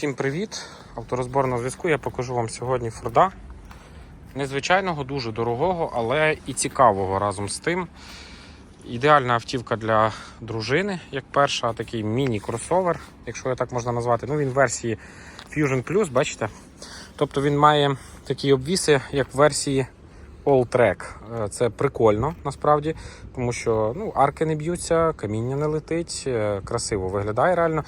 Всім привіт! Авторозбор на зв'язку. Я покажу вам сьогодні Форда. Незвичайного, дуже дорогого, але і цікавого разом з тим. Ідеальна автівка для дружини, як перша, такий міні-кросовер, якщо я так можна назвати. Ну, він в версії Fusion Plus, бачите? Тобто він має такі обвіси, як в версії All Track. Е, Це прикольно насправді, тому що ну, арки не б'ються, каміння не летить, е, красиво виглядає реально.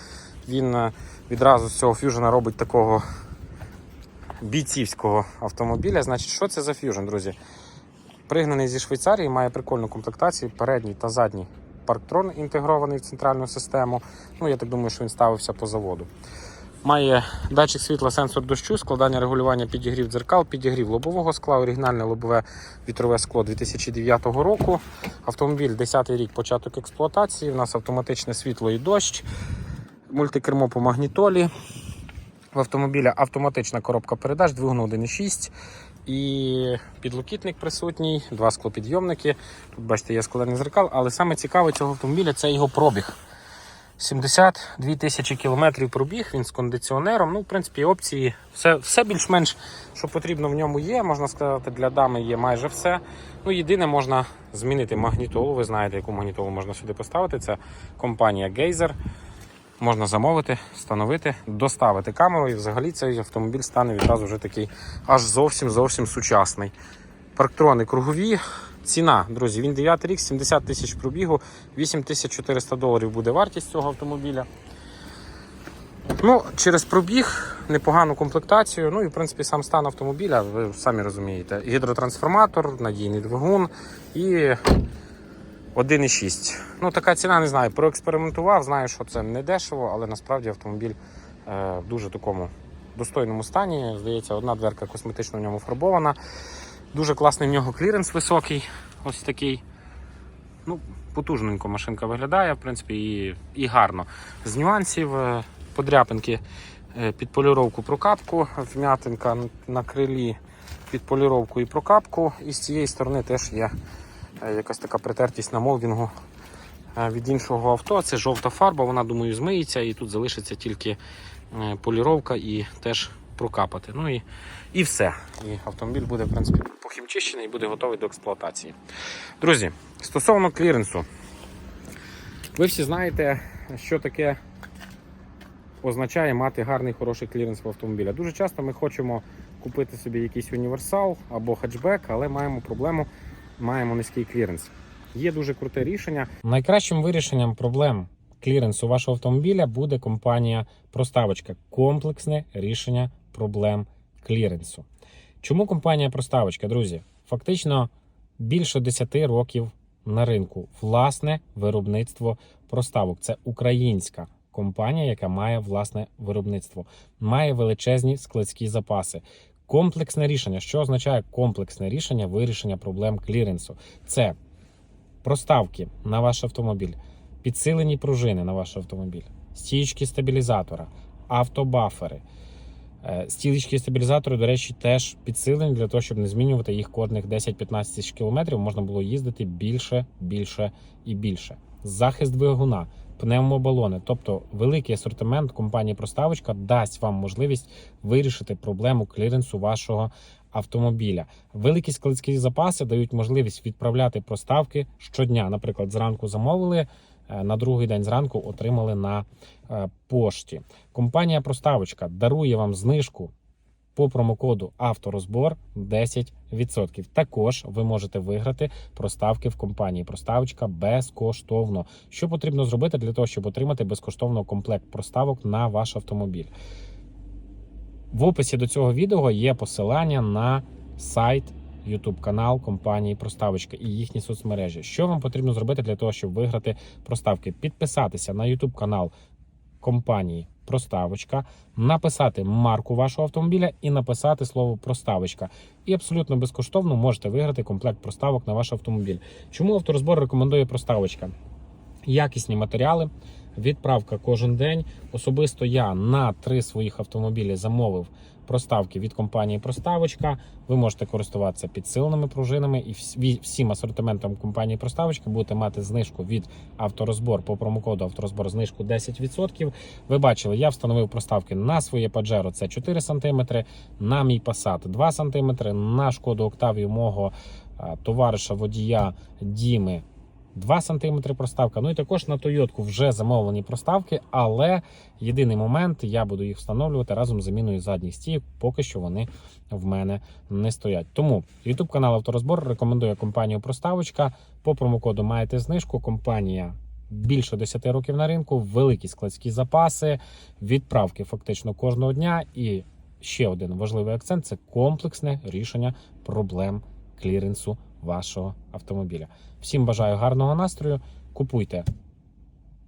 Він е, відразу з цього фюжена робить такого бійцівського автомобіля. Значить, що це за фюжн, друзі? Пригнаний зі Швейцарії, має прикольну комплектацію, передній та задній парктрон інтегрований в центральну систему. Ну, я так думаю, що він ставився по заводу. Має датчик світла, сенсор дощу, складання регулювання підігрів дзеркал, підігрів лобового скла, оригінальне лобове вітрове скло 2009 року. Автомобіль 10 рік початок експлуатації. У нас автоматичне світло і дощ, мультикермо по магнітолі. В автомобіля автоматична коробка передач, двигун 1.6 і підлокітник присутній, два склопідйомники. Тут бачите, є складання зеркал, але саме цікаве цього автомобіля це його пробіг. 72 тисячі кілометрів пробіг, він з кондиціонером. Ну, в принципі, опції, все, все більш-менш, що потрібно в ньому є. Можна сказати, для дами є майже все. Ну, єдине, можна змінити магнітолу. Ви знаєте, яку магнітолу можна сюди поставити. Це компанія Geyser. Можна замовити, встановити, доставити камеру, і взагалі цей автомобіль стане відразу вже такий аж зовсім зовсім сучасний. Парктрони кругові. Ціна, друзі, він 9 рік, 70 тисяч пробігу, 8400 доларів буде вартість цього автомобіля. Ну, через пробіг, непогану комплектацію. Ну і в принципі сам стан автомобіля, ви самі розумієте. Гідротрансформатор, надійний двигун і 1,6. Ну, така ціна, не знаю, проекспериментував, знаю, що це не дешево, але насправді автомобіль е, в дуже такому достойному стані. Здається, одна дверка косметично в ньому фарбована. Дуже класний в нього кліренс високий, ось такий. Ну, Потужненько машинка виглядає, в принципі, і, і гарно. З нюансів е, подряпинки е, під поліровку прокапку, вм'ятинка на крилі під поліровку і прокапку. І з цієї сторони теж є якась така притертість на молдингу е, від іншого авто. Це жовта фарба, вона, думаю, змиється і тут залишиться тільки е, поліровка і теж прокапати. Ну і, і все. І автомобіль буде, в принципі, похімчищений і буде готовий до експлуатації. Друзі, стосовно кліренсу, ви всі знаєте, що таке означає мати гарний хороший кліренс в автомобіля. Дуже часто ми хочемо купити собі якийсь універсал або хетчбек, але маємо проблему, маємо низький кліренс. Є дуже круте рішення. Найкращим вирішенням проблем кліренсу вашого автомобіля буде компанія Проставочка. Комплексне рішення проблем кліренсу. Чому компанія Проставочка, друзі? Фактично більше 10 років на ринку. Власне виробництво проставок. Це українська компанія, яка має власне виробництво, має величезні складські запаси. Комплексне рішення. Що означає комплексне рішення вирішення проблем кліренсу? Це проставки на ваш автомобіль, підсилені пружини на ваш автомобіль, стічки стабілізатора, автобафери. Е, Стілечки стабілізатори, до речі, теж підсилені для того, щоб не змінювати їх кожних 10-15 тисяч кілометрів. Можна було їздити більше, більше і більше. Захист двигуна, пневмобалони, тобто великий асортимент компанії Проставочка дасть вам можливість вирішити проблему кліренсу вашого автомобіля. Великі складські запаси дають можливість відправляти проставки щодня. Наприклад, зранку замовили. е, На другий день зранку отримали на е, пошті. Компанія Проставочка дарує вам знижку по промокоду авторозбор 10%. Також ви можете виграти проставки в компанії Проставочка безкоштовно. Що потрібно зробити для того, щоб отримати безкоштовно комплект проставок на ваш автомобіль? В описі до цього відео є посилання на сайт. YouTube канал компанії Проставочка і їхні соцмережі. Що вам потрібно зробити для того, щоб виграти проставки? Підписатися на YouTube канал компанії Проставочка, написати марку вашого автомобіля і написати слово проставочка. І абсолютно безкоштовно можете виграти комплект проставок на ваш автомобіль. Чому авторозбор рекомендує проставочка? Якісні матеріали, відправка кожен день. Особисто я на три своїх автомобілі замовив проставки від компанії Проставочка. Ви можете користуватися підсиленими пружинами і всім асортиментом компанії Проставочка будете мати знижку від авторозбор по промокоду авторозбор знижку 10%. Ви бачили, я встановив проставки на своє Pajero це 4 см, на мій Passat 2 см, на шкоду Октавію мого товариша водія Діми 2 см проставка. Ну і також на Тойотку вже замовлені проставки, але єдиний момент я буду їх встановлювати разом з заміною задніх стійок, поки що вони в мене не стоять. Тому YouTube канал Авторозбор рекомендує компанію Проставочка. По промокоду маєте знижку. Компанія більше 10 років на ринку, великі складські запаси, відправки фактично кожного дня. І ще один важливий акцент це комплексне рішення проблем кліренсу вашого автомобіля. Всім бажаю гарного настрою. Купуйте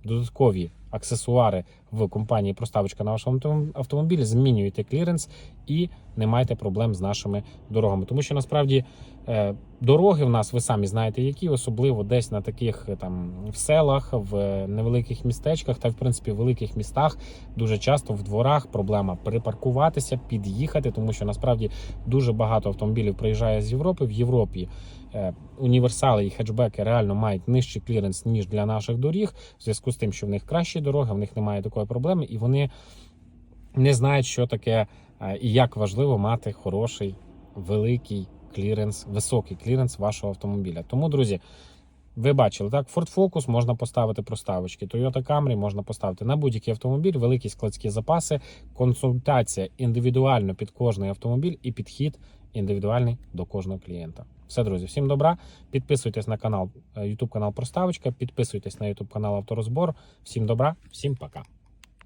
додаткові аксесуари в компанії Проставочка на вашому автомобілі, змінюйте кліренс і не майте проблем з нашими дорогами. Тому що насправді е, дороги в нас, ви самі знаєте, які, особливо десь на таких е, там в селах, в е, невеликих містечках та в принципі в великих містах дуже часто в дворах проблема припаркуватися, під'їхати, тому що насправді дуже багато автомобілів приїжджає з Європи. В Європі універсали і хетчбеки реально мають нижчий кліренс ніж для наших доріг, в зв'язку з тим, що в них кращі дороги, в них немає такої проблеми, і вони не знають, що таке і як важливо мати хороший великий кліренс, високий кліренс вашого автомобіля. Тому, друзі. Ви бачили, так, Ford Focus можна поставити проставочки, Toyota Camry можна поставити на будь-який автомобіль, великі складські запаси, консультація індивідуально під кожний автомобіль і підхід індивідуальний до кожного клієнта. Все, друзі, всім добра. Підписуйтесь на канал, е, YouTube канал Проставочка, підписуйтесь на YouTube канал Авторозбор. Всім добра, всім пока.